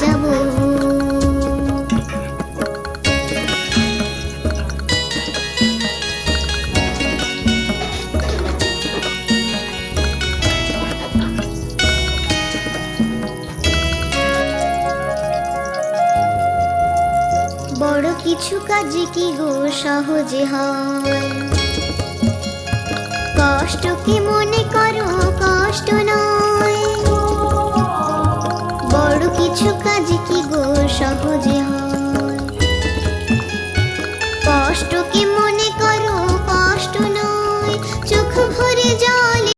যাব। বড় কিছু কাজ কি গো সহজে হয়? কষ্ট কি মনে কিছু কাজ কি গো সহজে হয়? কষ্ট কি